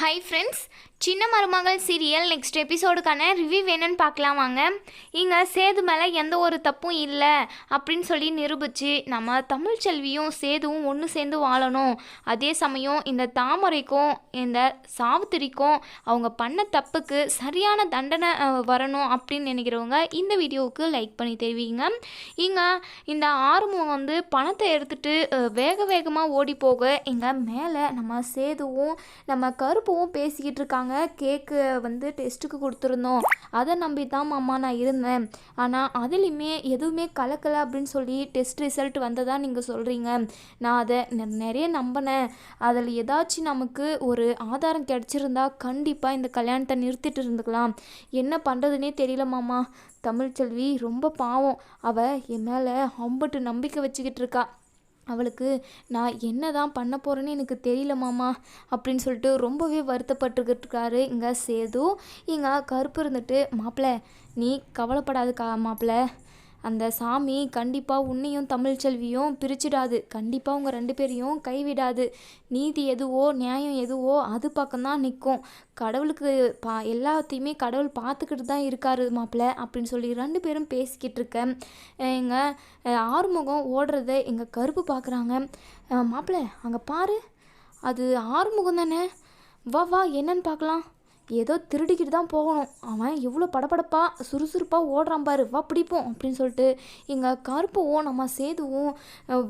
Hi friends சின்ன மருமகள் serial next எபிசோடுக்கான review வேணும்னு பார்க்கலாம் வாங்க. இங்கே சேது மேலே எந்த ஒரு தப்பும் இல்லை அப்படின்னு சொல்லி நிரூபித்து நம்ம தமிழ் செல்வியும் சேதுவும் ஒன்று சேர்ந்து வாழணும். அதே சமயம் இந்த தாமரைக்கும் இந்த சாவித்திரிக்கும் அவங்க பண்ண தப்புக்கு சரியான தண்டனை வரணும் அப்படின்னு நினைக்கிறவங்க இந்த வீடியோவுக்கு லைக் பண்ணி தெரிவிங்க. இங்கே இந்த ஆர்வம் வந்து பணத்தை எடுத்துகிட்டு வேக வேகமாக ஓடி போக இங்கே மேலே நம்ம சேதுவும் நம்ம கருப்புவும் பேசிக்கிட்டு இருக்காங்க. கேக்கு வந்து டெஸ்ட்டுக்கு கொடுத்துருந்தோம். அதை நம்பி தான் மாமா நான் இருந்தேன். ஆனால் அதுலேயுமே எதுவுமே கலக்கலை அப்படின்னு சொல்லி டெஸ்ட் ரிசல்ட் வந்ததா நீங்கள் சொல்கிறீங்க நான் அதை நெ- நிறைய நம்பினேன். அதில் ஏதாச்சும் நமக்கு ஒரு ஆதாரம் கிடச்சிருந்தா கண்டிப்பாக இந்த கல்யாணத்தை நிறுத்திட்டு இருந்துக்கலாம். என்ன பண்ணுறதுனே தெரியல மாமா. தமிழ்ச்செல்வி ரொம்ப பாவம். அவள் என் மேலே அம்பட்டு நம்பிக்கை வச்சுக்கிட்டு இருக்கா. அவளுக்கு நான் என்ன தான் பண்ண போகிறேன்னு எனக்கு தெரியல மாமா அப்படின்னு சொல்லிட்டு ரொம்பவே வருத்தப்பட்டுக்கிட்டு இருக்காரு இங்கே சேது. இங்கே கருப்பு இருந்துட்டு மாப்பிள்ள நீ கவலைப்படாதுக்கா மாப்பிள்ள அந்த சாமி கண்டிப்பாக உன்னையும் தமிழ்ச்செல்வியும் பிரிச்சிடாது. கண்டிப்பாக உங்கள் ரெண்டு பேரையும் கைவிடாது. நீதி எதுவோ நியாயம் எதுவோ அது பக்கம்தான் நிற்கும் கடவுளுக்கு பா எல்லாத்தையுமே கடவுள் பார்த்துக்கிட்டு தான் இருக்காரு மாப்பிள்ள அப்படின்னு சொல்லி ரெண்டு பேரும் பேசிக்கிட்டு இருக்கேன் எங்கள் ஆறுமுகம் ஓடுறத எங்கள் கருப்பு பார்க்குறாங்க மாப்பிள்ள அங்கே பாரு. அது ஆறுமுகம் தானே வா வா என்னன்னு பார்க்கலாம் ஏதோ திருடிக்கிட்டு தான் போகணும். அவன் எவ்வளோ படபடப்பாக சுறுசுறுப்பாக ஓடுறான் பாரு வா பிடிப்போம் அப்படின்னு சொல்லிட்டு இங்கே கருப்புவும் நம்ம சேதுவும்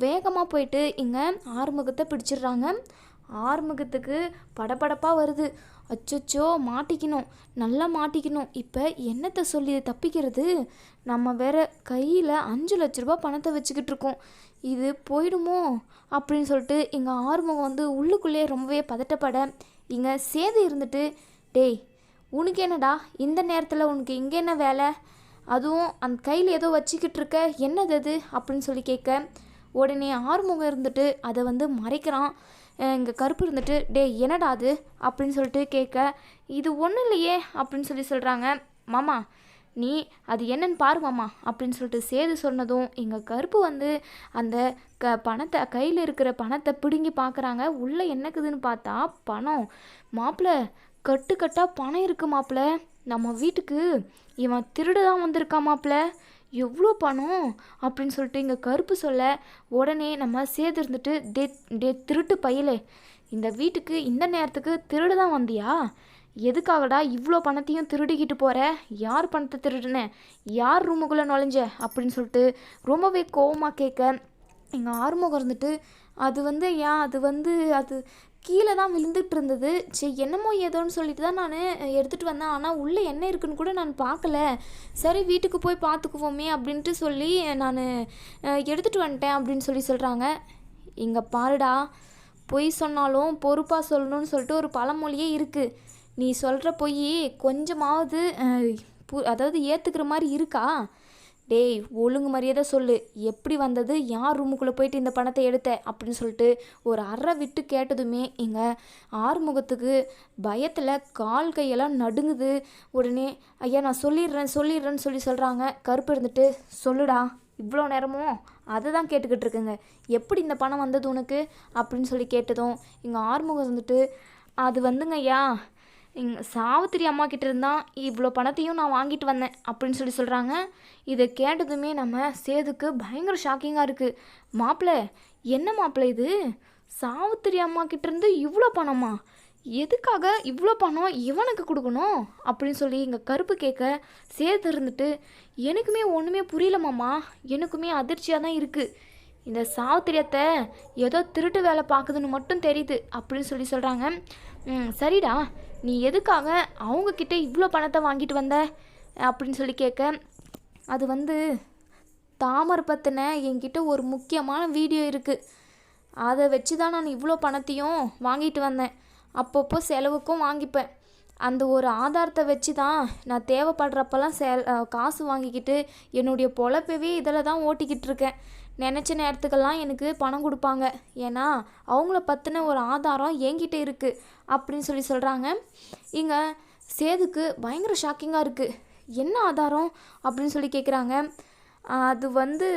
வேகமாக போயிட்டு இங்கே ஆறுமுகத்தை பிடிச்சிடுறாங்க. ஆறுமுகத்துக்கு படபடப்பாக வருது. அச்சோ மாட்டிக்கணும் நல்லா மாட்டிக்கணும். இப்போ என்னத்தை சொல்லி தப்பிக்கிறது? நம்ம வேற கையில் அஞ்சு லட்ச ரூபா பணத்தை வச்சுக்கிட்டு இருக்கோம். இது போயிடுமோ? அப்படின்னு சொல்லிட்டு இங்கே ஆறுமுகம் வந்து உள்ளுக்குள்ளேயே ரொம்பவே பதட்டப்பட இங்கே சேது இருந்துட்டு டேய் உனக்கு என்னடா? இந்த நேரத்தில் உனக்கு இங்கே என்ன வேலை? அதுவும் அந்த கையில் ஏதோ வச்சுக்கிட்டு இருக்க என்னது அது? அப்படின்னு சொல்லி கேட்க உடனே ஆறுமுகம் இருந்துட்டு அதை வந்து மறைக்கிறான். இங்கே கருப்பு இருந்துட்டு டேய் என்னடா அது? அப்படின்னு சொல்லிட்டு கேட்க இது ஒன்றும் இல்லையே அப்படின்னு சொல்லி சொல்கிறாங்க மாமா நீ அது என்னன்னு பாரு மாமா அப்படின்னு சொல்லிட்டு சேது சொன்னதும் எங்கள் கருப்பு வந்து அந்த க பணத்தை கையில் இருக்கிற பணத்தை பிடுங்கி பார்க்குறாங்க உள்ளே என்னக்குதுன்னு பார்த்தா பணம். மாப்பிள்ள கட்டு கட்டாக பணம் இருக்கு மாப்பிள்ள நம்ம வீட்டுக்கு இவன் திருடு தான் வந்திருக்கான் மாப்பிள்ள எவ்வளோ பணம்? அப்படின்னு சொல்லிட்டு இங்கே கருப்பு சொல்ல உடனே நம்ம சேர்ந்து இருந்துட்டு டே டே திருட்டு பையலே. இந்த வீட்டுக்கு இந்த நேரத்துக்கு திருடு தான் வந்தியா? எதுக்காகடா இவ்வளோ பணத்தையும் திருடிக்கிட்டு போகிற யார் பணத்தை திருடுனேன் யார் ரூமுக்குள்ளே நுழைஞ்ச? அப்படின்னு சொல்லிட்டு ரொம்பவே கோவமாக கேட்க எங்கள் ஆறுமுகம் இருந்துட்டு அது வந்து ஏன்? அது வந்து அது கீழே தான் விழுந்துட்டு இருந்தது சரி என்னமோ ஏதோன்னு சொல்லிட்டு தான் நான் எடுத்துகிட்டு வந்தேன். ஆனால் உள்ளே என்ன இருக்குன்னு கூட நான் பார்க்கல. சரி வீட்டுக்கு போய் பார்த்துக்குவோமே அப்படின்ட்டு சொல்லி நான் எடுத்துகிட்டு வந்துட்டேன் அப்படின்னு சொல்லி சொல்கிறாங்க இங்கே பாருடா பொய் சொன்னாலும் பொறுப்பாக சொல்லணும்னு சொல்லிட்டு ஒரு பழமொழியே இருக்குது நீ சொல்கிற பொய் கொஞ்சமாவது பு- அதாவது ஏற்றுக்கிற மாதிரி இருக்கா? டேய் ஒழுங்கு மரியாதை சொல்லு. எப்படி வந்தது? யார் ரூமுக்குள்ளே போயிட்டு இந்த பணத்தை எடுத்த? அப்படின்னு சொல்லிட்டு ஒரு அறை விட்டு கேட்டதுமே எங்கள் ஆறுமுகத்துக்கு பயத்தில் கால் கையெல்லாம் நடுங்குது. உடனே ஐயா நான் சொல்லிடுறேன் சொல்லிடுறேன்னு சொல்லி சொல்கிறாங்க கருப்பு இருந்துட்டு சொல்லுடா இவ்வளோ நேரமும் அதை தான் கேட்டுக்கிட்டு இருக்குங்க. எப்படி இந்த பணம் வந்தது உனக்கு? அப்படின்னு சொல்லி கேட்டதும் இங்கே ஆறுமுகம் வந்துட்டு அது வந்துங்க ஐயா. எங் சாவித்திரி அம்மா கிட்ட இருந்தான் இவ்வளோ பணத்தையும் நான் வாங்கிட்டு வந்தேன் அப்படின்னு சொல்லி சொல்கிறாங்க இதை கேட்டதுமே நம்ம சேதுக்கு பயங்கர ஷாக்கிங்காக இருக்குது மாப்பிள்ள என்ன மாப்பிள்ள இது? சாவித்திரி அம்மா கிட்டேருந்து இவ்வளோ பணமா? எதுக்காக இவ்வளோ பணம் இவனுக்கு கொடுக்கணும்? அப்படின்னு சொல்லி இங்கே கருப்பு கேட்க சேது இருந்துட்டு எனக்குமே ஒன்றுமே புரியலமாம்மா எனக்குமே அதிர்ச்சியாக தான் இருக்குது இந்த சாவித்திரியத்தை ஏதோ திருட்டு வேலை பார்க்குதுன்னு மட்டும் தெரியுது. அப்படின்னு சொல்லி சொல்கிறாங்க ம் சரிடா. நீ எதுக்காக அவங்கக்கிட்ட இவ்வளோ பணத்தை வாங்கிட்டு வந்த? அப்படின்னு சொல்லி கேட்க அது வந்து தாமரை பற்றின என்கிட்ட ஒரு முக்கியமான வீடியோ இருக்குது அதை வச்சு தான் நான் இவ்வளோ பணத்தையும் வாங்கிட்டு வந்தேன். அப்பப்போ செலவுக்கும் வாங்கிப்பேன். அந்த ஒரு ஆதாரத்தை வச்சு தான் நான் தேவைப்படுறப்பெல்லாம் செல் காசு வாங்கிக்கிட்டு என்னுடைய பொழப்பவே இதில் தான் ஓட்டிக்கிட்டு இருக்கேன். நினச்ச நேரத்துக்கெல்லாம் எனக்கு பணம் கொடுப்பாங்க. ஏன்னா அவங்கள பற்றின ஒரு ஆதாரம் என்கிட்ட இருக்குது அப்படின்னு சொல்லி சொல்கிறாங்க இங்கே சேதுக்கு பயங்கர ஷாக்கிங்காக இருக்குது என்ன ஆதாரம் அப்படின்னு சொல்லி கேட்குறாங்க அது வந்து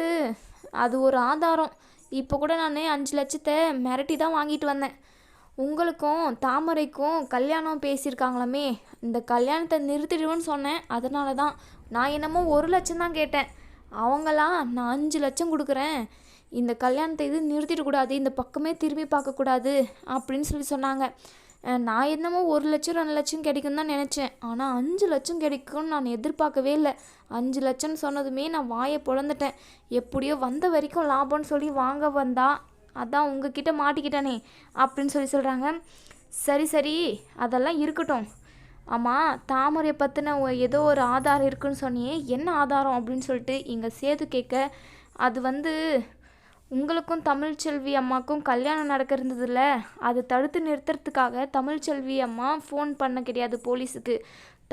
அது ஒரு ஆதாரம். இப்போ கூட நான் அஞ்சு லட்சத்தை மிரட்டி தான் வாங்கிட்டு வந்தேன். உங்களுக்கும் தாமரைக்கும் கல்யாணம் பேசியிருக்காங்களாமே. இந்த கல்யாணத்தை நிறுத்திடுவேன்னு சொன்னேன். அதனால தான் நான் என்னமோ ஒரு லட்சம் தான் கேட்டேன். அவங்களா நான் அஞ்சு லட்சம் கொடுக்குறேன். இந்த கல்யாணத்தை இது நிறுத்திடக்கூடாது. இந்த பக்கமே திரும்பி பார்க்கக்கூடாது அப்படின்னு சொல்லி சொன்னாங்க. நான் என்னமோ ஒரு லட்சம் ரெண்டு லட்சம் கிடைக்கும் தான் நினச்சேன். ஆனால் அஞ்சு லட்சம் கிடைக்கும்னு நான் எதிர்பார்க்கவே இல்லை. அஞ்சு லட்சம்னு சொன்னதுமே நான் வாயை பிளந்துட்டேன் எப்படியோ வந்த வரைக்கும் லாபம்னு சொல்லி வாங்க வந்தா அதான் உங்ககிட்ட மாட்டிக்கிட்டேனே அப்படின்னு சொல்லி சொல்கிறாங்க சரி சரி அதெல்லாம் இருக்கட்டும். ஆமாம் தாமரையை பற்றின ஏதோ ஒரு ஆதாரம் இருக்குன்னு சொன்னியே என்ன ஆதாரம் அப்படின்னு சொல்லிட்டு இங்கே சேது கேட்க அது வந்து உங்களுக்கும் தமிழ்ச்செல்வி அம்மாக்கும் கல்யாணம் நடக்க இருந்ததுல்ல அதை தடுத்து நிறுத்துறதுக்காக தமிழ்ச்செல்வி அம்மா ஃபோன் பண்ண கிடையாது போலீஸுக்கு.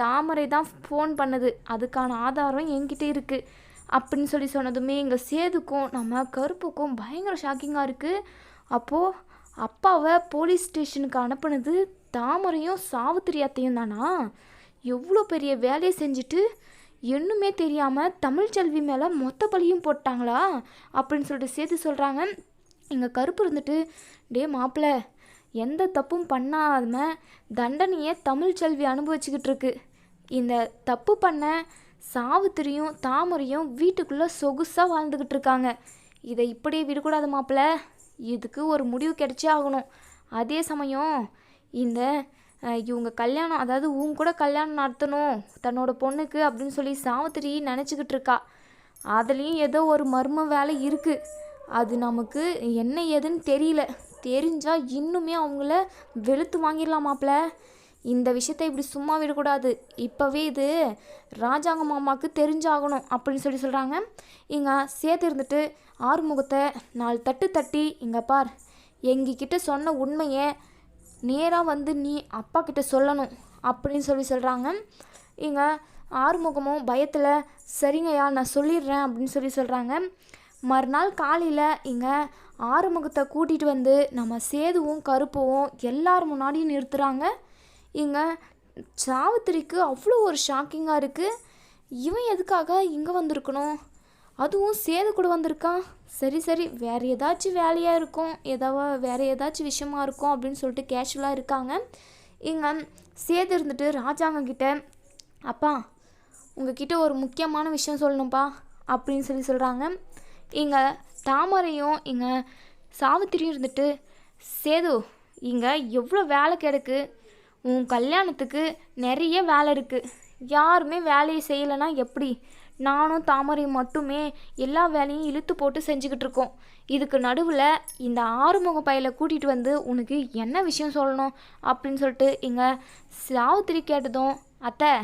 தாமரை தான் ஃபோன் பண்ணுது. அதுக்கான ஆதாரம் என்கிட்ட இருக்குது அப்படின்னு சொல்லி சொன்னதுமே எங்கள் சேதுக்கும் நம்ம கருப்புக்கும் பயங்கர ஷாக்கிங்காக இருக்குது அப்போது அப்பாவை போலீஸ் ஸ்டேஷனுக்கு அனுப்புனது தாமரையும் சாவித்திரி அத்தையும் தானா? எவ்வளோ பெரிய வேலையை செஞ்சுட்டு இன்னுமே தெரியாமல் தமிழ்ச்செல்வி மேலே மொத்த பழியும் போட்டாங்களா? அப்படின்னு சொல்லிட்டு சேர்த்து சொல்கிறாங்க எங்கள் கருப்பு இருந்துட்டு டே மாப்பிள்ள எந்த தப்பும் பண்ணாம தண்டனையை தமிழ்ச்செல்வி அனுபவிச்சுக்கிட்டு இருக்கு. இந்த தப்பு பண்ண சாவித்திரியும் தாமரையும் வீட்டுக்குள்ளே சொகுசாக வாழ்ந்துக்கிட்டு இருக்காங்க. இதை இப்படியே விடக்கூடாது மாப்பிள்ள இதுக்கு ஒரு முடிவு கிடைச்சே ஆகணும். அதே சமயம் இந்த இவங்க கல்யாணம் அதாவது உன் கூட கல்யாணம் நடத்தணும் தன்னோட பொண்ணுக்கு அப்படின்னு சொல்லி சாவித்திரி நினச்சிக்கிட்டு இருக்கா. அதுலேயும் ஏதோ ஒரு மர்ம வேலை இருக்குது அது நமக்கு என்ன ஏதுன்னு தெரியல. தெரிஞ்சால் இன்னுமே அவங்கள வெளுத்து வாங்கிடலாமாப்ல இந்த விஷயத்த இப்படி சும்மா விடக்கூடாது. இப்போவே இது ராஜாங்க மாமாவுக்கு தெரிஞ்சாகணும் அப்படின்னு சொல்லி சொல்கிறாங்க இங்கே சேர்த்து இருந்துட்டு ஆறுமுகத்தை நாலு தட்டு தட்டி இங்கே பார் எங்ககிட்ட சொன்ன உண்மையை நேராக வந்து நீ அப்பா கிட்ட சொல்லணும் அப்படின்னு சொல்லி சொல்கிறாங்க இங்கே ஆறுமுகமும் பயத்தில் சரிங்கய்யா நான் சொல்லிடுறேன் அப்படின்னு சொல்லி சொல்கிறாங்க மறுநாள் காலையில் இங்கே ஆறுமுகத்தை கூட்டிகிட்டு வந்து நம்ம சேதுவும் கருப்பவும் எல்லார் முன்னாடியும் நிறுத்துகிறாங்க இங்கே சாவித்திரிக்கு அவ்வளோ ஒரு ஷாக்கிங்காக இருக்குது இவன் எதுக்காக இங்கே வந்திருக்கணும்? அதுவும் சேது கூட வந்திருக்கான் சரி சரி வேறு ஏதாச்சும் வேலையாக இருக்கும் ஏதாவது வேறு ஏதாச்சும் விஷயமா இருக்கும் அப்படின்னு சொல்லிட்டு கேஷுவலாக இருக்காங்க. இங்கே சேது இருந்துட்டு ராஜாங்க கிட்ட அப்பா உங்ககிட்ட ஒரு முக்கியமான விஷயம் சொல்லணும்ப்பா அப்படின்னு சொல்லி சொல்கிறாங்க இங்கே தாமரையும் இங்கே சாவித்திரியும் இருந்துட்டு சேது இங்கே எவ்வளோ வேலை கிடக்கு உன் கல்யாணத்துக்கு நிறைய வேலை இருக்குது யாருமே வேலையை செய்யலைன்னா எப்படி? நானும் தாமரை மட்டுமே எல்லா வேலையும் இழுத்து போட்டு செஞ்சுக்கிட்டு இருக்கோம். இதுக்கு நடுவில் இந்த ஆறுமுக பையலை கூட்டிகிட்டு வந்து உனக்கு என்ன விஷயம் சொல்லணும் அப்படின்னு சொல்லிட்டு இங்கே சாவித்திரி கேட்டதும் அத்தை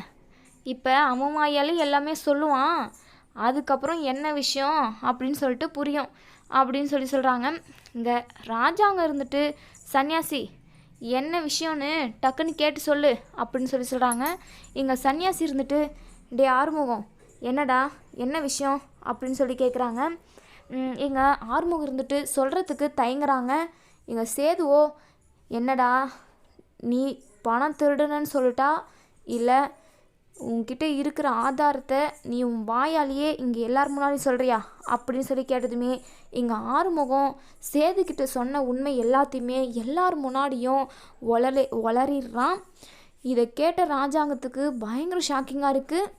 இப்போ அவன் எல்லாமே சொல்லுவான். அதுக்கப்புறம் என்ன விஷயம்? அப்படின்னு சொல்லிட்டு புரியும். அப்படின்னு சொல்லி சொல்கிறாங்க இங்கே ராஜாங்க இருந்துட்டு சன்னியாசி என்ன விஷயம்னு டக்குன்னு கேட்டு சொல்லு அப்படின்னு சொல்லி சொல்கிறாங்க இங்கே சன்னியாசி இருந்துட்டு டே ஆறுமுகம் என்னடா என்ன விஷயம்? அப்படின்னு சொல்லி கேட்குறாங்க இங்கே ஆறுமுகம் இருந்துட்டு சொல்கிறதுக்கு தயங்குறாங்க. இங்கே சேதுவோ என்னடா நீ பணம் திருடுனன்னு சொல்லிட்டா? இல்லை உன்கிட்ட இருக்கிற ஆதாரத்தை நீ உன் வாயாலேயே இங்கே எல்லார் முன்னாடியும் சொல்கிறியா அப்படின்னு சொல்லி கேட்டதுமே இங்கே ஆறுமுகம் சேதுக்கிட்ட சொன்ன உண்மை எல்லாத்தையுமே எல்லார் முன்னாடியும் ஒளரி ஒளறிடுறான் இதை கேட்ட ராஜாங்கத்துக்கு பயங்கர ஷாக்கிங்காக இருக்குது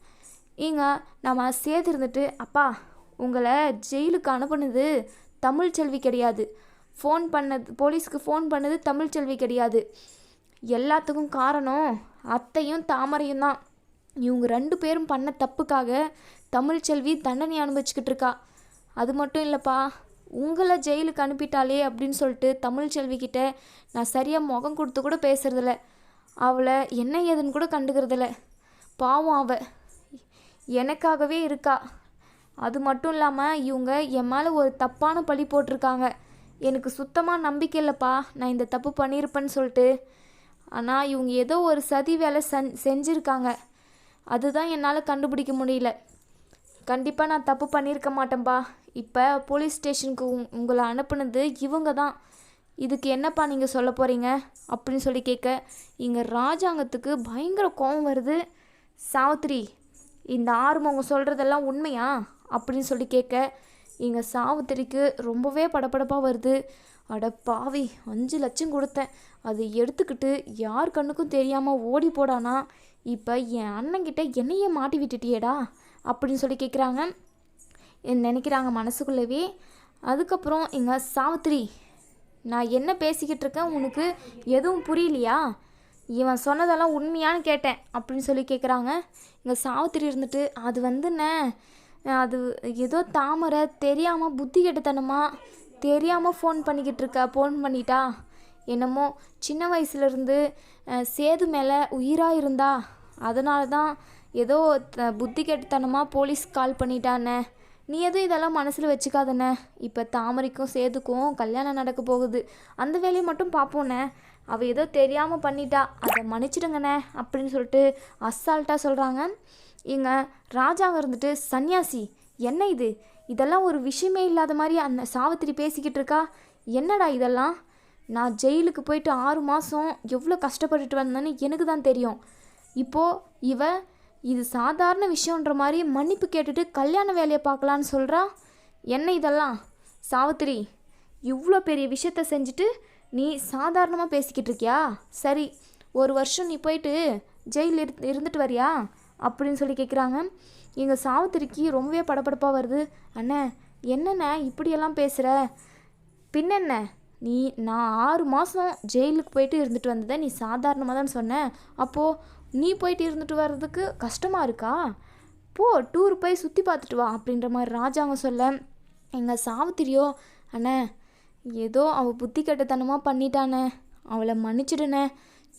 ஏங்க நம்ம சேர்த்துருந்துட்டு இருந்துட்டு அப்பா உங்களை ஜெயிலுக்கு அனுப்புனது தமிழ் செல்வி கிடையாது. ஃபோன் பண்ணது போலீஸுக்கு ஃபோன் பண்ணது தமிழ்ச்செல்வி கிடையாது. எல்லாத்துக்கும் காரணம் அத்தையும் தாமரையும் தான். இவங்க ரெண்டு பேரும் பண்ண தப்புக்காக தமிழ்ச்செல்வி தண்டனை அனுபவிச்சுக்கிட்டு இருக்கா. அது மட்டும் இல்லைப்பா உங்களை ஜெயிலுக்கு அனுப்பிட்டாளே அப்படின்னு சொல்லிட்டு தமிழ்ச்செல்வி கிட்ட நான் சரியாக முகம் கொடுத்து கூட பேசுறதில்ல. அவளை என்ன ஏதுன்னு கூட கண்டுக்கிறதில்ல. பாவம் அவள் எனக்காகவே இருக்கா? அது மட்டும் இல்லாமல் இவங்க என் மேலே ஒரு தப்பான பழி போட்டிருக்காங்க. எனக்கு சுத்தமாக நம்பிக்கை இல்லைப்பா. நான் இந்த தப்பு பண்ணியிருப்பேன்னு சொல்லிட்டு. ஆனால் இவங்க ஏதோ ஒரு சதி வேலை செஞ் செஞ்சுருக்காங்க. அதுதான் என்னால் கண்டுபிடிக்க முடியல. கண்டிப்பாக நான் தப்பு பண்ணியிருக்க மாட்டேன்ப்பா இப்போ போலீஸ் ஸ்டேஷனுக்கு உங் உங்களை அனுப்புனது இவங்க தான். இதுக்கு என்னப்பா நீங்கள் சொல்ல போகிறீங்க அப்படின்னு சொல்லி கேட்க இங்கே ராஜாங்கத்துக்கு பயங்கர கோபம் வருது. சாவித்திரி இந்த ஆறுமுகம் சொல்கிறதெல்லாம் உண்மையா? அப்படின்னு சொல்லி கேட்க இங்கே சாவித்திரிக்கு ரொம்பவே படபடப்பாக வருது. அட பாவி அஞ்சு லட்சம் கொடுத்தேன். அது எடுத்துக்கிட்டு யார் கண்ணுக்கும் தெரியாமல் ஓடி போடானா? இப்போ என் அண்ணங்கிட்ட என்னையே மாட்டி விட்டுட்டியேடா? அப்படின்னு சொல்லி கேட்குறாங்க நினைக்கிறாங்க மனசுக்குள்ளவே. அதுக்கப்புறம் இங்கே சாவித்திரி நான் என்ன பேசிக்கிட்டு இருக்கேன்? உனக்கு எதுவும் புரியலையா? இவன் சொன்னதெல்லாம் உண்மையான்னு கேட்டேன் அப்படின்னு சொல்லி கேட்குறாங்க இங்கே சாவித்திரி இருந்துட்டு அது வந்துண்ணே அது ஏதோ தாமரை தெரியாமல் புத்தி கெட்டுத்தனமா தெரியாமல் ஃபோன் பண்ணிக்கிட்டு இருக்க ஃபோன் பண்ணிட்டா என்னமோ சின்ன வயசுலேருந்து சேது மேலே உயிராக இருந்தா அதனால தான் ஏதோ புத்தி கெட்டுத்தனமாக போலீஸ் கால் பண்ணிட்டானே நீ எதுவும் இதெல்லாம் மனசில் வச்சுக்காதண்ணே இப்போ தாமரைக்கும் சேதுக்கும் கல்யாணம் நடக்க போகுது அந்த வேலையை மட்டும் பார்ப்போண்ணே அவள் ஏதோ தெரியாமல் பண்ணிட்டா. அதை மன்னிச்சிடுங்கண்ணே அப்படின்னு சொல்லிட்டு அசால்ட்டாக சொல்கிறாங்க இங்க ராஜாங்க இருந்துட்டு சன்னியாசி என்ன இது? இதெல்லாம் ஒரு விஷயமே இல்லாத மாதிரி அந்த சாவித்திரி பேசிக்கிட்டு இருக்கா? என்னடா இதெல்லாம்? நான் ஜெயிலுக்கு போயிட்டு ஆறு மாதம் எவ்வளோ கஷ்டப்பட்டுட்டு வந்தேன்னு எனக்கு தான் தெரியும். இப்போது இவ இது சாதாரண விஷயன்ற மாதிரி மன்னிப்பு கேட்டுட்டு கல்யாண வேலையை பார்க்கலான்னு சொல்கிறா என்ன இதெல்லாம்? சாவித்திரி இவ்வளோ பெரிய விஷயத்த செஞ்சுட்டு நீ சாதாரணமாக பேசிக்கிட்டு இருக்கியா? சரி ஒரு வருஷம் நீ போயிட்டு ஜெயிலில் இரு இருந்துட்டு வரியா? அப்படின்னு சொல்லி கேட்குறாங்க எங்கள் சாவித்திரிக்கு ரொம்பவே படபடப்பாக வருது. அண்ணே என்னண்ணே இப்படியெல்லாம் பேசுகிற பின்னென்ன? நீ நான் ஆறு மாதம் ஜெயிலுக்கு போயிட்டு இருந்துட்டு வந்ததை நீ சாதாரணமாக தான் சொன்னேன் அப்போது நீ போயிட்டு இருந்துட்டு வர்றதுக்கு கஷ்டமாக இருக்கா? போ டூர் போய் சுற்றி பார்த்துட்டு வா அப்படின்ற மாதிரி ராஜாங்க சொல்ல எங்கள் சாவித்திரியோ அண்ணே ஏதோ அவள் புத்தி கெட்டத்தனமாக பண்ணிட்டானே. அவளை மன்னிச்சிடுண்ணே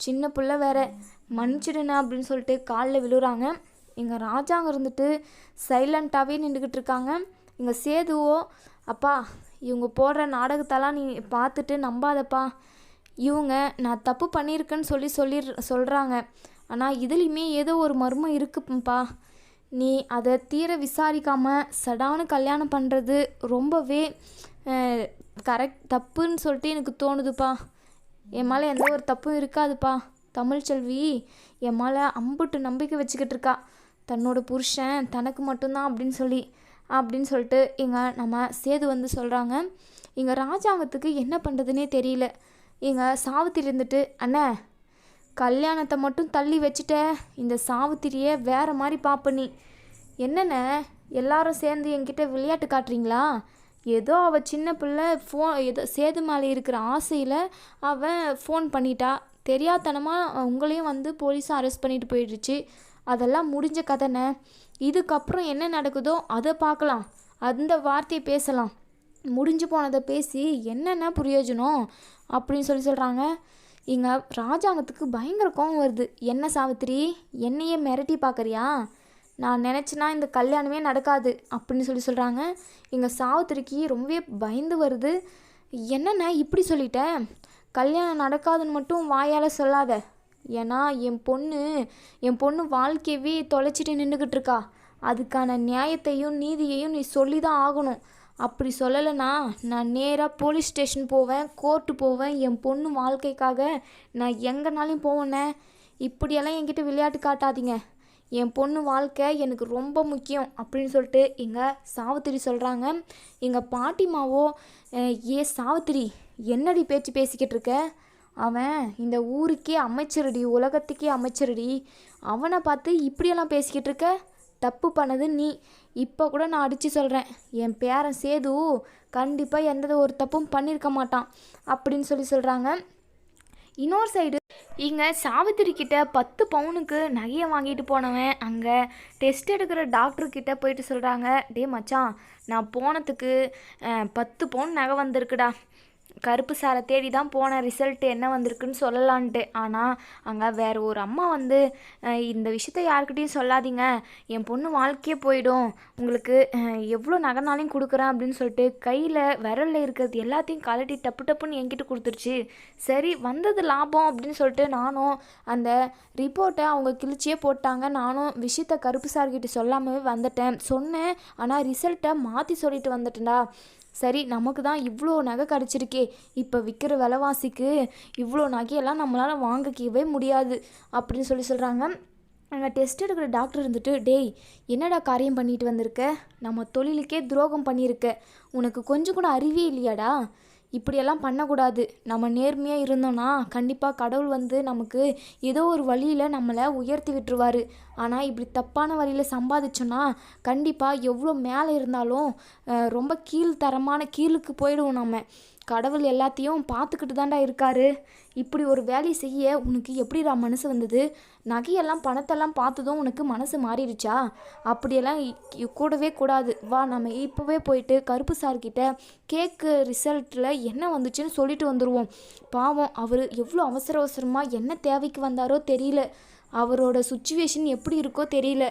சின்ன புள்ள வேற. மன்னிச்சிடுண்ணே அப்படின்னு சொல்லிட்டு காலில் விழுறாங்க. எங்கள் ராஜாங்க இருந்துட்டு சைலண்ட்டாகவே நின்றுக்கிட்டு இருக்காங்க. எங்கள் சேதுவோ அப்பா இவங்க போடுற நாடகத்தெல்லாம் நீ பார்த்துட்டு நம்பாதப்பா. இவங்க நான் தப்பு பண்ணியிருக்கேன்னு சொல்லி சொல்லி சொல்கிறாங்க ஆனால் இதுலேயுமே ஏதோ ஒரு மர்மம் இருக்குப்பா. நீ அதை தீர விசாரிக்காமல் சடானு கல்யாணம் பண்ணுறது ரொம்பவே கரெக்ட் தப்புன்னு சொல்லிட்டு எனக்கு தோணுதுப்பா. என் மேலே எந்த ஒரு தப்பும் இருக்காதுப்பா. தமிழ்ச்செல்வி என் மேலே அம்புட்டு நம்பிக்கை வச்சுக்கிட்டு இருக்கா. தன்னோட புருஷன் தனக்கு மட்டும்தான் அப்படின்னு சொல்லி அப்படின்னு சொல்லிட்டு இங்கே நம்ம சேது வந்து சொல்கிறாங்க இங்கே ராஜாங்கத்துக்கு என்ன பண்ணுறதுனே தெரியல. இங்கே சாவித்திரி இருந்துட்டு அண்ணே கல்யாணத்தை மட்டும் தள்ளி வச்சுட்ட. இந்த சாவித்திரியை வேறு மாதிரி பாப்ப நீ. என்னண்ணே எல்லாரும் சேர்ந்து என்கிட்ட விளையாட்டு காட்டுறீங்களா? ஏதோ அவள் சின்ன பிள்ளை ஃபோன் ஏதோ சேது மேலே இருக்கிற ஆசையில் அவன் ஃபோன் பண்ணிட்டா. தெரியாதனமாக உங்களையும் வந்து போலீஸாக அரெஸ்ட் பண்ணிட்டு போயிடுச்சு. அதெல்லாம் முடிஞ்ச கதைண்ணே இதுக்கப்புறம் என்ன நடக்குதோ அதை பார்க்கலாம். அந்த வார்த்தையை பேசலாம். முடிஞ்சு போனதை பேசி என்னென்ன பிரயோஜனம் அப்படின்னு சொல்லி சொல்கிறாங்க இங்கே ராஜாங்கத்துக்கு பயங்கர கோவம் வருது. என்ன சாவித்திரி என்னையே மிரட்டி பார்க்குறியா? நான் நினச்சினா இந்த கல்யாணமே நடக்காது அப்படின்னு சொல்லி சொல்கிறாங்க எங்கள் சாவுத்திரிக்கு ரொம்பவே பயந்து வருது. என்னண்ணே இப்படி சொல்லிட்டேன் கல்யாணம் நடக்காதுன்னு மட்டும் வாயால் சொல்லாத. ஏன்னா என் பொண்ணு என் பொண்ணு வாழ்க்கையவே தொலைச்சிட்டு நின்றுக்கிட்டு இருக்கா. அதுக்கான நியாயத்தையும் நீதியையும் நீ சொல்லி தான் ஆகணும். அப்படி சொல்லலைன்னா நான் நேராக போலீஸ் ஸ்டேஷன் போவேன் கோர்ட்டு போவேன். என் பொண்ணு வாழ்க்கைக்காக நான் எங்கேனாலையும் போவேனே இப்படியெல்லாம் என்கிட்ட விளையாட்டு காட்டாதீங்க. என் பொண்ணு வாழ்க்கை எனக்கு ரொம்ப முக்கியம் அப்படின்னு சொல்லிட்டு எங்கள் சாவித்திரி சொல்கிறாங்க எங்கள் பாட்டிமாவோ ஏ சாவித்திரி என்னடி பேச்சு பேசிக்கிட்டு இருக்க? அவன் இந்த ஊருக்கே அமைச்சரடி உலகத்துக்கே அமைச்சரடி. அவனை பார்த்து இப்படியெல்லாம் பேசிக்கிட்டு இருக்க? தப்பு பண்ணது நீ. இப்போ கூட நான் அடித்து சொல்கிறேன் என் பேரன் சேது கண்டிப்பாக எந்த ஒரு தப்பும் பண்ணியிருக்க மாட்டான். அப்படின்னு சொல்லி சொல்கிறாங்க இன்னொரு சைடு இங்கே சாவித்திரி கிட்ட பத்து பவுனுக்கு நகையை வாங்கிட்டு போனவன் அங்கே டெஸ்ட் எடுக்கிற டாக்டர் கிட்ட போயிட்டு சொல்கிறாங்க டே மச்சான் நான் போனதுக்கு பத்து பவுன் நகை வந்திருக்குடா. கருப்பு சாரை தேடி தான் போன ரிசல்ட் என்ன வந்திருக்குன்னு சொல்லலான்ட்டு. ஆனால் அங்கே வேறு ஒரு அம்மா வந்து இந்த விஷயத்த யாருக்கிட்டையும் சொல்லாதீங்க. என் பொண்ணு வாழ்க்கையே போயிடும். உங்களுக்கு எவ்வளோ நகைனாலையும் கொடுக்குறேன் அப்படின்னு சொல்லிட்டு கையில் விரலில் இருக்கிறது எல்லாத்தையும் கலட்டி டப்பு டப்புன்னு என்கிட்ட கொடுத்துருச்சு. சரி வந்தது லாபம் அப்படின்னு சொல்லிட்டு நானும் அந்த ரிப்போர்ட்டை அவங்க கிழிச்சியே போட்டாங்க. நானும் விஷயத்த கருப்பு சார்கிட்ட சொல்லாமவே வந்துட்டேன். சொன்னேன் ஆனால் ரிசல்ட்டை மாற்றி சொல்லிட்டு வந்துட்டேன்டா. சரி நமக்கு தான் இவ்வளோ நகை கிடச்சிருக்கே இப்போ விற்கிற விலைவாசிக்கு இவ்வளோ நகையெல்லாம் நம்மளால் வாங்கிக்கவே முடியாது அப்படின்னு சொல்லி சொல்கிறாங்க அங்கே டெஸ்ட் எடுக்கிற டாக்டர் இருந்துட்டு டேய் என்னடா காரியம் பண்ணிட்டு வந்திருக்க? நம்ம தொழிலுக்கே துரோகம் பண்ணியிருக்க. உனக்கு கொஞ்சம் கூட அறிவே இல்லையாடா? இப்படியெல்லாம் பண்ணக்கூடாது. நம்ம நேர்மையாக இருந்தோன்னா கண்டிப்பாக கடவுள் வந்து நமக்கு ஏதோ ஒரு வழியில் நம்மளை உயர்த்தி விட்டுருவார். ஆனால் இப்படி தப்பான வழியில் சம்பாதிச்சோன்னா கண்டிப்பாக எவ்வளோ மேலே இருந்தாலும் ரொம்ப கீழ்த்தரமான கீழுக்கு போயிடுவோம் நம்ம கடவுள் எல்லாத்தையும் பார்த்துக்கிட்டு தாண்டா இருக்காரு. இப்படி ஒரு வேலையை செய்ய உனக்கு எப்படிடா மனசு வந்தது? நகையெல்லாம் பணத்தெல்லாம் பார்த்ததும் உனக்கு மனசு மாறிடுச்சா? அப்படியெல்லாம் கூடவே கூடாது. வா நம்ம இப்போவே போயிட்டு கருப்பு சார்கிட்ட கேக்கு ரிசல்ட்டில் என்ன வந்துச்சுன்னு சொல்லிட்டு வந்துடுவோம் பாவம் அவர் எவ்வளோ அவசர அவசரமாக என்ன தேவைக்கு வந்தாரோ தெரியல. அவரோட சுச்சுவேஷன் எப்படி இருக்கோ தெரியல.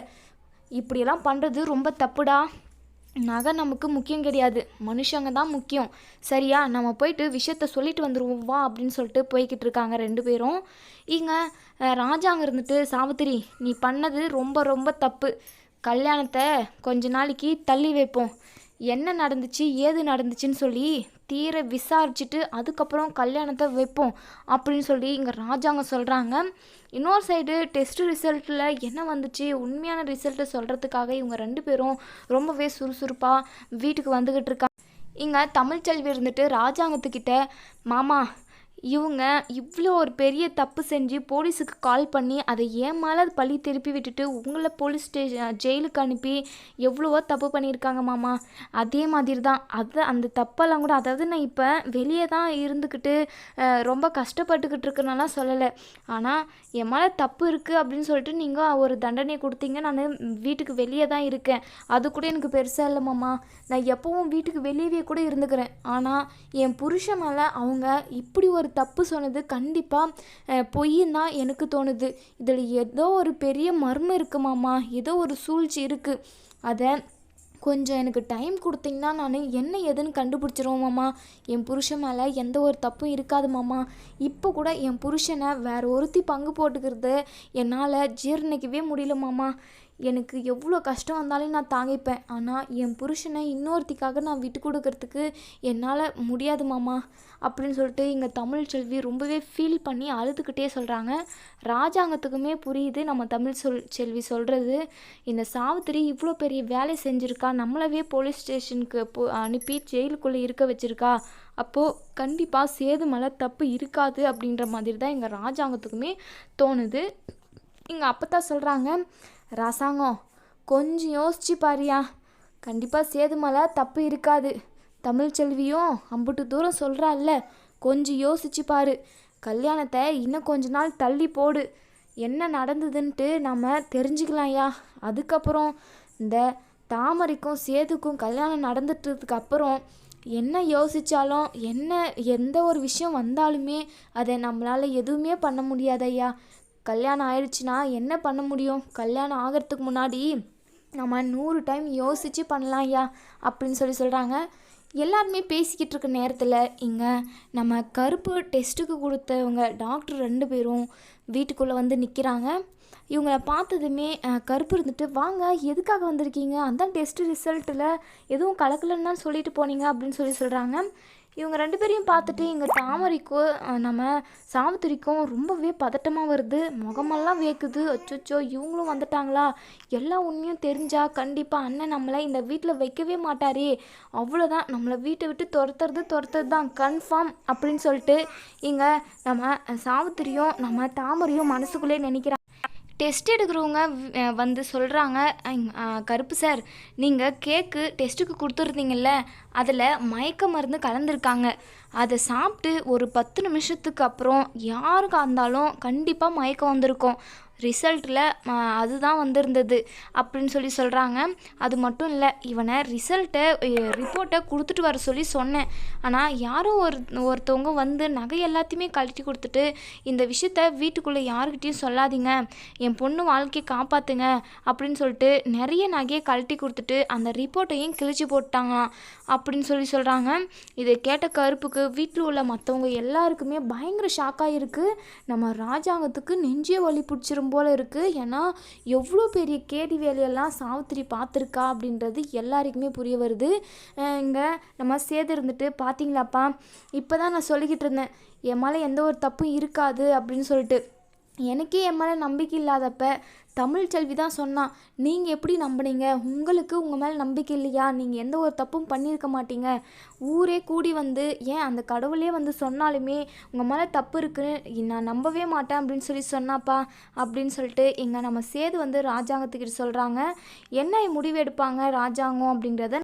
இப்படியெல்லாம் பண்ணுறது ரொம்ப தப்புடா. நகை நமக்கு முக்கியம் கிடையாது. மனுஷங்க தான் முக்கியம். சரியா? நம்ம போயிட்டு விஷயத்த சொல்லிட்டு வந்துடுவோம் வா அப்படின்னு சொல்லிட்டு போய்கிட்டு இருக்காங்க ரெண்டு பேரும். இங்கே ராஜாங்க இருந்துட்டு சாவித்திரி நீ பண்ணது ரொம்ப ரொம்ப தப்பு. கல்யாணத்தை கொஞ்ச நாளைக்கு தள்ளி வைப்போம். என்ன நடந்துச்சு ஏது நடந்துச்சுன்னு சொல்லி தீர விசாரிச்சுட்டு அதுக்கப்புறம் கல்யாணத்தை வைப்போம் அப்படின்னு சொல்லி இங்கே ராஜாங்க சொல்கிறாங்க இன்னொரு சைடு டெஸ்ட் ரிசல்ட்டில் என்ன வந்துச்சு உண்மையான ரிசல்ட்டை சொல்கிறதுக்காக இவங்க ரெண்டு பேரும் ரொம்பவே சுறுசுறுப்பாக வீட்டுக்கு வந்துக்கிட்டு இருக்காங்க. இங்கே தமிழ்ச்செல்வி இருந்துட்டு ராஜாங்கத்துக்கிட்ட மாமா இவங்க இவ்வளோ ஒரு பெரிய தப்பு செஞ்சு போலீஸுக்கு கால் பண்ணி அதை ஏன் மேலே பழி திருப்பி விட்டுட்டு உங்களை போலீஸ் ஸ்டேஷன் ஜெயிலுக்கு அனுப்பி எவ்வளவோ தப்பு பண்ணியிருக்காங்க மாமா. அதே மாதிரி தான் அது அந்த தப்பெல்லாம் கூட அதாவது நான் இப்போ வெளியே தான் இருந்துக்கிட்டு ரொம்ப கஷ்டப்பட்டுக்கிட்டு இருக்கனால சொல்லலை. ஆனால் என் மேலே தப்பு இருக்குது அப்படின்னு சொல்லிட்டு நீங்கள் ஒரு தண்டனை கொடுத்தீங்க. நான் வீட்டுக்கு வெளியே தான் இருக்கேன். அது கூட எனக்கு பெருசாக இல்லை மாமா. நான் எப்பவும் வீட்டுக்கு வெளியவே கூட இருந்துக்கிறேன். ஆனால் என் புருஷன் மேலே அவங்க இப்படி ஒரு தப்பு சொன்னது கண்டிப்பாக பொய்ன்னு தான் எனக்கு தோணுது. இதில் ஏதோ ஒரு பெரிய மர்மம் இருக்குமாம்மா ஏதோ ஒரு சூழ்ச்சி இருக்குது அதை கொஞ்சம் எனக்கு டைம் கொடுத்தீங்கன்னா நான் என்ன ஏதுன்னு கண்டுபிடிச்சிருவோம் மாமா. என் புருஷன் மேலே எந்த ஒரு தப்பும் இருக்காது மாமா. இப்போ கூட என் புருஷனை வேற ஒருத்தி பங்கு போட்டுக்கிறது என்னால் ஜீரணிக்கவே முடியல மாமா. எனக்கு எவ்வளோ கஷ்டம் வந்தாலும் நான் தாங்கிப்பேன். ஆனால் என் புருஷனை இன்னொருத்திக்காக நான் விட்டு கொடுக்கறதுக்கு என்னால் முடியாது மாமா அப்படின்னு சொல்லிட்டு இங்கே தமிழ் செல்வி ரொம்பவே ஃபீல் பண்ணி அழுதுகிட்டே சொல்கிறாங்க ராஜாங்கத்துக்குமே புரியுது நம்ம தமிழ் சொல் செல்வி சொல்கிறது இந்த சாவித்திரி இவ்வளோ பெரிய வேலை செஞ்சுருக்கா நம்மளவே போலீஸ் ஸ்டேஷனுக்கு போ அனுப்பி ஜெயிலுக்குள்ளே இருக்க வச்சுருக்கா. அப்போது கண்டிப்பாக சேது மலை தப்பு இருக்காது அப்படின்ற மாதிரி தான் எங்கள் ராஜாங்கத்துக்குமே தோணுது. இங்கே அப்போ தான் சொல்கிறாங்க ரசாங்கம் கொஞ்சம் யோசிச்சு பாரியா. கண்டிப்பாக சேது மேலே தப்பு இருக்காது. தமிழ்ச்செல்வியும் அம்புட்டு தூரம் சொல்கிறாள்ல கொஞ்சம் யோசிச்சு பாரு. கல்யாணத்தை இன்னும் கொஞ்ச நாள் தள்ளி போடு. என்ன நடந்ததுன்ட்டு நம்ம தெரிஞ்சுக்கலாம்யா அதுக்கப்புறம் இந்த தாமரைக்கும் சேதுக்கும் கல்யாணம் நடந்துட்டதுக்கு அப்புறம் என்ன யோசித்தாலும் என்ன எந்த ஒரு விஷயம் வந்தாலுமே அதை நம்மளால் எதுவுமே பண்ண முடியாதையா கல்யாணம் ஆயிடுச்சுன்னா என்ன பண்ண முடியும்? கல்யாணம் ஆகிறதுக்கு முன்னாடி நம்ம நூறு டைம் யோசித்து பண்ணலாம் ஐயா அப்படின்னு சொல்லி சொல்கிறாங்க எல்லாருமே பேசிக்கிட்டு இருக்க நேரத்தில் இங்கே நம்ம கருப்பு டெஸ்ட்டுக்கு கொடுத்தவங்க டாக்டர் ரெண்டு பேரும் வீட்டுக்குள்ளே வந்து நிற்கிறாங்க இவங்கள பார்த்ததுமே கருப்பு இருந்துட்டு வாங்க எதுக்காக வந்திருக்கீங்க? அந்த டெஸ்ட் ரிசல்ட்டில் எதுவும் கலக்கலன்னு தான் சொல்லிட்டு போனீங்க அப்படின்னு சொல்லி சொல்கிறாங்க இவங்க ரெண்டு பேரையும் பார்த்துட்டு இங்கே தாமரைக்கும் நம்ம சாவித்திரிக்கும் ரொம்பவே பதட்டமாக வருது. முகமெல்லாம் வேக்குது. அச்சோச்சோ இவங்களும் வந்துட்டாங்களா? எல்லா உண்மையும் தெரிஞ்சா கண்டிப்பாக அண்ணன் நம்மளை இந்த வீட்டில் வைக்கவே மாட்டாரே. அவ்வளோதான் நம்மளை வீட்டை விட்டு துரத்துறது துரத்துறது தான் கன்ஃபார்ம் அப்படின்னு சொல்லிட்டு இங்கே நம்ம சாவித்திரியும் நம்ம தாமரையும் மனசுக்குள்ளே நினைக்கிறாங்க. டெஸ்ட் எடுக்கிறவங்க வந்து சொல்கிறாங்க கருப்பு சார் நீங்கள் கேக்கு டெஸ்ட்டுக்கு கொடுத்துருந்தீங்கல்ல அதில் மயக்க மருந்து கலந்துருக்காங்க. அதை சாப்பிட்டு ஒரு பத்து நிமிஷத்துக்கு அப்புறம் யாருக்கா இருந்தாலும் கண்டிப்பாக மயக்கம் வந்திருக்கும். ரிசல்ட்டில் அதுதான் வந்திருந்தது அப்படின்னு சொல்லி சொல்கிறாங்க அது மட்டும் இல்லை இவனை ரிசல்ட்டை ரிப்போர்ட்டை கொடுத்துட்டு வர சொல்லி சொன்னேன். ஆனால் யாரோ ஒரு ஒருத்தவங்க வந்து நகை எல்லாத்தையுமே கழட்டி கொடுத்துட்டு இந்த விஷயத்த வீட்டுக்குள்ளே யாருக்கிட்டேயும் சொல்லாதீங்க. என் பொண்ணு வாழ்க்கையை காப்பாற்றுங்க அப்படின்னு சொல்லிட்டு நிறைய நகையை கழட்டி கொடுத்துட்டு அந்த ரிப்போர்ட்டையும் கிழிச்சு போட்டாங்களாம் அப்படின்னு சொல்லி சொல்கிறாங்க இதை கேட்ட கருப்புக்கு வீட்டில் உள்ள மற்றவங்க எல்லாருக்குமே பயங்கர ஷாக்காக இருக்குது நம்ம ராஜாங்கத்துக்கு நெஞ்சே வலி பிடிச்சிரும்? போல் இருக்குது ஏன்னா எவ்வளோ பெரிய கேடி வேலையெல்லாம் சாவித்திரி பார்த்துருக்கா அப்படின்றது எல்லாருக்குமே புரிய வருது. இங்கே நம்ம சேது இருந்துட்டு பார்த்தீங்களாப்பா இப்போ தான் நான் சொல்லிக்கிட்டு இருந்தேன். என் மேலே எந்த ஒரு தப்பும் இருக்காது அப்படின்னு சொல்லிட்டு. எனக்கே என் மேலே நம்பிக்கை இல்லாதப்ப தமிழ்ச்செல்வி தான் சொன்னான் நீங்கள் எப்படி நம்புனீங்க? உங்களுக்கு உங்கள் மேலே நம்பிக்கை இல்லையா? நீங்கள் எந்த ஒரு தப்பும் பண்ணியிருக்க மாட்டீங்க. ஊரே கூடி வந்து ஏன் அந்த கடவுளே வந்து சொன்னாலுமே உங்கள் மேலே தப்பு இருக்குன்னு நான் நம்பவே மாட்டேன் அப்படின்னு சொல்லி சொன்னாப்பா அப்படின்னு சொல்லிட்டு இங்கே நம்ம சேது வந்து ராஜாங்கத்துக்கிட்ட சொல்கிறாங்க என்ன முடிவு எடுப்பாங்க ராஜாங்கம்? அப்படிங்கிறத